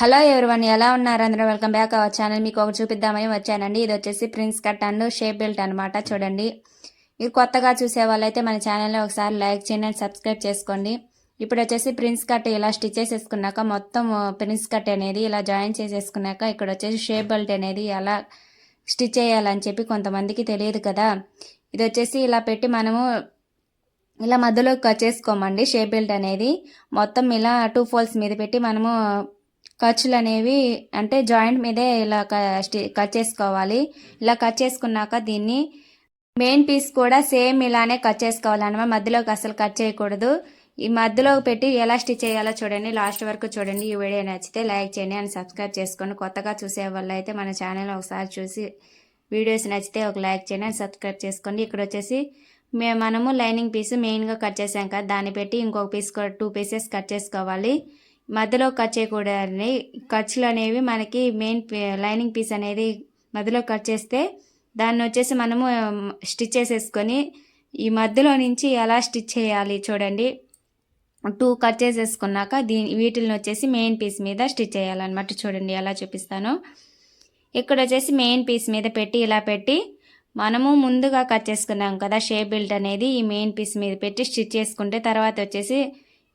Hello everyone ఎలా ఉన్నారు అందరూ? Welcome back our channel. మీకు ఒకటి చూపిద్దామని వచ్చానండి. ఇది వచ్చేసి prince cut and shape belt అనమాట చూడండి. ఇది కొత్తగా చూసే వాళ్ళైతే మన ఛానల్లో ఒకసారి లైక్ చేయండి అండ్ సబ్స్క్రైబ్ చేసుకోండి. ఇప్పుడు వచ్చేసి ప్రిన్స్ కట్ ఇలా స్టిచ్ చేసేసుకున్నాక మొత్తం ప్రిన్స్ కట్ అనేది ఇలా జాయిన్ చేసేసుకున్నాక ఇక్కడ వచ్చేసి షేప్ బెల్ట్ అనేది ఎలా స్టిచ్ చేయాలని చెప్పి కొంతమందికి తెలియదు కదా. ఇది వచ్చేసి ఇలా పెట్టి మనము ఇలా మధ్యలో కట్ చేసుకోమండి షేప్ బెల్ట్ అనేది. మొత్తం ఇలా టూ ఫోల్స్ మీద పెట్టి మనము ఖర్చులు అనేవి అంటే జాయింట్ మీదే ఇలా కట్ చేసుకోవాలి. ఇలా కట్ చేసుకున్నాక దీన్ని మెయిన్ పీస్ కూడా సేమ్ ఇలానే కట్ చేసుకోవాలన్నమాట. మధ్యలోకి అసలు కట్ చేయకూడదు. ఈ మధ్యలో పెట్టి ఎలా స్టిచ్ చేయాలో చూడండి. లాస్ట్ వరకు చూడండి. ఈ వీడియో నచ్చితే లైక్ చేయండి అని సబ్స్క్రైబ్ చేసుకోండి. కొత్తగా చూసే వాళ్ళు అయితే మన ఛానల్ ఒకసారి చూసి వీడియోస్ నచ్చితే ఒక లైక్ చేయండి అని సబ్స్క్రైబ్ చేసుకోండి. ఇక్కడ వచ్చేసి మే మనము లైనింగ్ పీస్ మెయిన్గా కట్ చేసాం కదా. దాన్ని పెట్టి ఇంకొక పీస్ టూ పీసెస్ కట్ చేసుకోవాలి. మధ్యలో కట్ చేయకూడదని ఖర్చులు అనేవి మనకి మెయిన్ లైనింగ్ పీస్ అనేది మధ్యలో కట్ చేస్తే దాన్ని వచ్చేసి మనము స్టిచ్ చేసేసుకొని ఈ మధ్యలో నుంచి ఎలా స్టిచ్ చేయాలి చూడండి. టూ కట్ చేసేసుకున్నాక దీని వీటిని వచ్చేసి మెయిన్ పీస్ మీద స్టిచ్ చేయాలన్నమాట చూడండి ఎలా చూపిస్తాను. ఇక్కడ వచ్చేసి మెయిన్ పీస్ మీద పెట్టి ఇలా పెట్టి మనము ముందుగా కట్ చేసుకున్నాం కదా షేప్ బిల్ట్ అనేది ఈ మెయిన్ పీస్ మీద పెట్టి స్టిచ్ చేసుకుంటే తర్వాత వచ్చేసి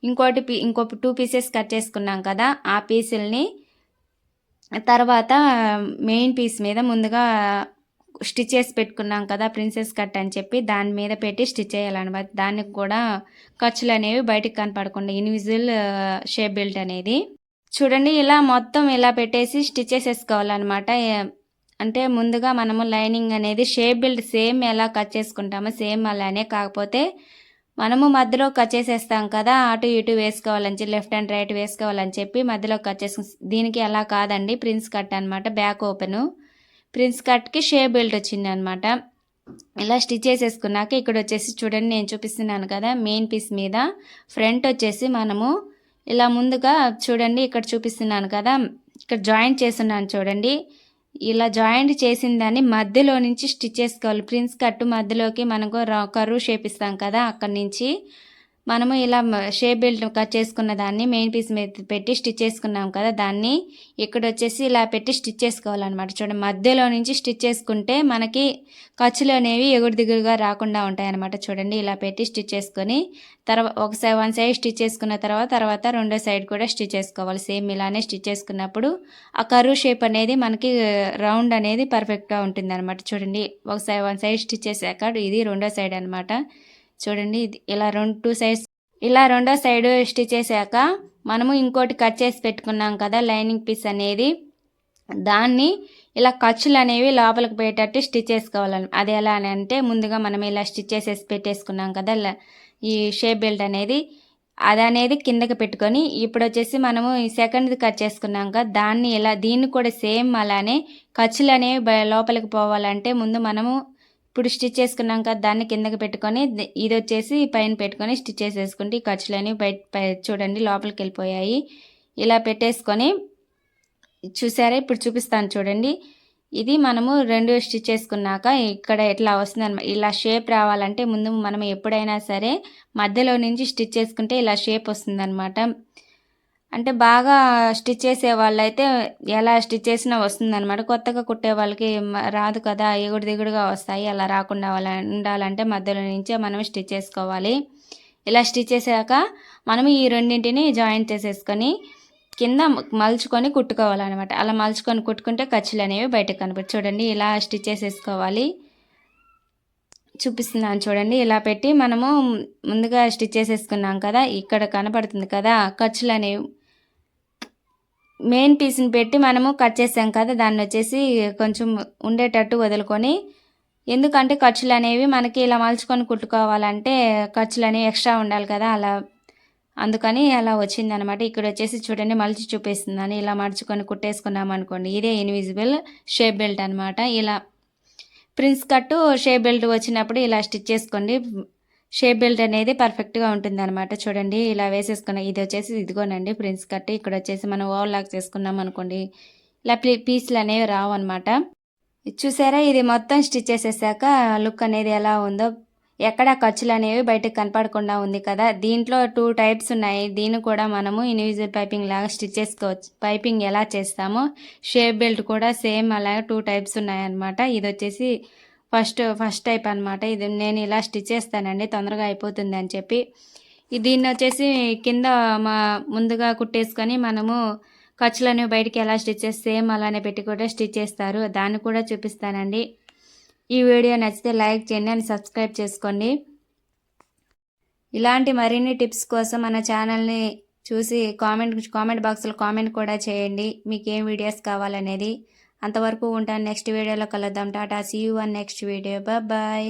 ఇంకోటి పీ టూ పీసెస్ కట్ చేసుకున్నాం కదా ఆ పీసుల్ని తర్వాత మెయిన్ పీస్ మీద ముందుగా స్టిచ్ చేసి పెట్టుకున్నాం కదా ప్రిన్సెస్ కట్ అని చెప్పి దాని మీద పెట్టి స్టిచ్ చేయాలన్నమాట. దానికి కూడా ఖర్చులు అనేవి బయటకు కనపడకుండా ఇన్విజువల్ షేప్ బెల్ట్ అనేది. చూడండి ఇలా మొత్తం ఇలా పెట్టేసి స్టిచ్ చేసేసుకోవాలన్నమాట. అంటే ముందుగా మనము లైనింగ్ అనేది షేప్ బెల్ట్ సేమ్ ఎలా కట్ చేసుకుంటామో సేమ్ అలానే కాకపోతే మనము మధ్యలో కట్ చేసేస్తాం కదా అటు ఇటు వేసుకోవాలని చెప్పి లెఫ్ట్ అండ్ రైట్ వేసుకోవాలని చెప్పి మధ్యలో కట్ చేసు దీనికి అలా కాదండి ప్రిన్స్ కట్ అనమాట బ్యాక్ ఓపెను. ప్రిన్స్ కట్కి షేప్ బెల్ట్ వచ్చింది అనమాట ఇలా స్టిచ్ చేసేసుకున్నాక ఇక్కడ వచ్చేసి చూడండి నేను చూపిస్తున్నాను కదా మెయిన్ పీస్ మీద ఫ్రంట్ వచ్చేసి మనము ఇలా ముందుగా చూడండి ఇక్కడ చూపిస్తున్నాను కదా ఇక్కడ జాయింట్ చేస్తున్నాను చూడండి. ఇలా జాయింట్ చేసిన దాన్ని మధ్యలో నుంచి స్టిచ్ చేసుకోవాలి ప్రిన్స్ కట్టు మధ్యలోకి మనకు కరువు షేప్ ఇస్తాం కదా అక్కడి నుంచి. మనము ఇలా షేప్ బెల్ట్ కట్ చేసుకున్న దాన్ని మెయిన్ పీస్ మీద పెట్టి స్టిచ్ చేసుకున్నాం కదా దాన్ని ఇక్కడ వచ్చేసి ఇలా పెట్టి స్టిచ్ చేసుకోవాలన్నమాట. చూడండి మధ్యలో నుంచి స్టిచ్ చేసుకుంటే మనకి ఖర్చులు అనేవి ఎగురు దిగుడుగా రాకుండా ఉంటాయన్నమాట. చూడండి ఇలా పెట్టి స్టిచ్ చేసుకొని తర్వాత ఒక సైడ్ వన్ సైడ్ స్టిచ్ చేసుకున్న తర్వాత తర్వాత రెండో సైడ్ కూడా స్టిచ్ చేసుకోవాలి. సేమ్ ఇలానే స్టిచ్ చేసుకున్నప్పుడు ఆ కరువు షేప్ అనేది మనకి రౌండ్ అనేది పర్ఫెక్ట్గా ఉంటుంది అనమాట చూడండి ఒక సైడ్ వన్ సైడ్ స్టిచ్ చేసాక ఇది రెండో సైడ్ అనమాట చూడండి ఇలా రెండు టూ సైడ్స్ ఇలా రెండో సైడ్ స్టిచ్ చేశాక మనము ఇంకోటి కట్ చేసి పెట్టుకున్నాం కదా లైనింగ్ పీస్ అనేది. దాన్ని ఇలా ఖర్చులు అనేవి లోపలికి పోయేటట్టు స్టిచ్ చేసుకోవాలని. అది ఎలా అని అంటే ముందుగా మనం ఇలా స్టిచ్ చేసేసి పెట్టేసుకున్నాం కదా ఈ షేప్ బెల్ట్ అనేది. అది అనేది కిందకి పెట్టుకొని ఇప్పుడు వచ్చేసి మనము ఈ కట్ చేసుకున్నాం కదా దాన్ని ఇలా దీన్ని కూడా సేమ్ అలానే ఖర్చులు అనేవి లోపలికి పోవాలంటే ముందు మనము ఇప్పుడు స్టిచ్ చేసుకున్నాం కదా దాన్ని కిందకి పెట్టుకొని ఇది వచ్చేసి పైన పెట్టుకొని స్టిచ్ చేసేసుకుంటే ఈ ఖర్చులని బయట చూడండి లోపలికి వెళ్ళిపోయాయి. ఇలా పెట్టేసుకొని చూసారా? ఇప్పుడు చూపిస్తాను చూడండి. ఇది మనము రెండు స్టిచ్ చేసుకున్నాక ఇక్కడ ఎట్లా వస్తుంది అనమాట ఇలా షేప్ రావాలంటే ముందు మనం ఎప్పుడైనా సరే మధ్యలో నుంచి స్టిచ్ చేసుకుంటే ఇలా షేప్ వస్తుందన్నమాట. అంటే బాగా స్టిచ్ చేసే వాళ్ళైతే ఎలా స్టిచ్ చేసినా వస్తుందన్నమాట. కొత్తగా కుట్టే వాళ్ళకి రాదు కదా ఎగుడు దిగుడుగా వస్తాయి. అలా రాకుండా ఉండాలంటే మధ్యలో నుంచే మనం స్టిచ్ చేసుకోవాలి. ఇలా స్టిచ్ చేసాక మనం ఈ రెండింటిని జాయింట్ చేసేసుకొని కింద మలుచుకొని కుట్టుకోవాలన్నమాట. అలా మలుచుకొని కుట్టుకుంటే ఖర్చులు అనేవి బయటకు కనపడు చూడండి ఇలా స్టిచ్ చేసేసుకోవాలి. చూపిస్తున్నాను చూడండి ఇలా పెట్టి మనము ముందుగా స్టిచ్ చేసేసుకున్నాం కదా ఇక్కడ కనపడుతుంది కదా ఖర్చులు అనేవి మెయిన్ పీస్ని పెట్టి మనము కట్ చేసాం కదా దాన్ని వచ్చేసి కొంచెం ఉండేటట్టు వదులుకొని. ఎందుకంటే ఖర్చులు అనేవి మనకి ఇలా మలుచుకొని కుట్టుకోవాలంటే ఖర్చులు అనేవి ఎక్స్ట్రా ఉండాలి కదా అలా అందుకని అలా వచ్చిందనమాట. ఇక్కడ వచ్చేసి చూడండి మలిచి చూపిస్తుందని ఇలా మడుచుకొని కుట్టేసుకున్నాం అనుకోండి ఇదే ఇన్విజిబుల్ షేప్ బెల్ట్ అనమాట ఇలా ప్రిన్స్ కట్టు షేప్ బెల్ట్ వచ్చినప్పుడు ఇలా స్టిచ్ చేసుకోండి. షేప్ బెల్ట్ అనేది పర్ఫెక్ట్గా ఉంటుంది అనమాట చూడండి ఇలా వేసేసుకున్న ఇది వచ్చేసి ఇదిగోనండి ప్రిన్స్ కట్. ఇక్కడ వచ్చేసి మనం ఓవర్ లాక్ చేసుకున్నాం అనుకోండి ఇలా పీస్లు అనేవి రావు అనమాట చూసారా ఇది మొత్తం స్టిచ్ చేసేసాక లుక్ అనేది ఎలా ఉందో. ఎక్కడ ఖర్చులు అనేవి బయటకు కనపడకుండా ఉంది కదా. దీంట్లో టూ టైప్స్ ఉన్నాయి. దీన్ని కూడా మనము ఇండివిజువల్ పైపింగ్ లాగా స్టిచ్ చేసుకోవచ్చు. పైపింగ్ ఎలా చేస్తామో షేప్ బెల్ట్ కూడా సేమ్ అలాగే టూ టైప్స్ ఉన్నాయన్నమాట. ఇది వచ్చేసి ఫస్ట్ ఫస్ట్ టైప్ అనమాట ఇది నేను ఇలా స్టిచ్ చేస్తానండి తొందరగా అయిపోతుంది అని చెప్పి దీన్ని వచ్చేసి కింద మా ముందుగా కుట్టేసుకొని మనము ఖర్చులను బయటికి ఎలా స్టిచ్ చేస్తే సేమ్ అలానే పెట్టి కూడా స్టిచ్ చేస్తారు. దాన్ని కూడా చూపిస్తానండి. ఈ వీడియో నచ్చితే లైక్ చేయండి అని సబ్స్క్రైబ్ చేసుకోండి. ఇలాంటి మరిన్ని టిప్స్ కోసం మన ఛానల్ని చూసి కామెంట్ కామెంట్ బాక్స్లో కామెంట్ కూడా చేయండి. మీకు ఏం వీడియోస్ కావాలనేది. అంతవరకు ఉంటాను. నెక్స్ట్ వీడియోలో కలుద్దాం. Tata see you one next video bye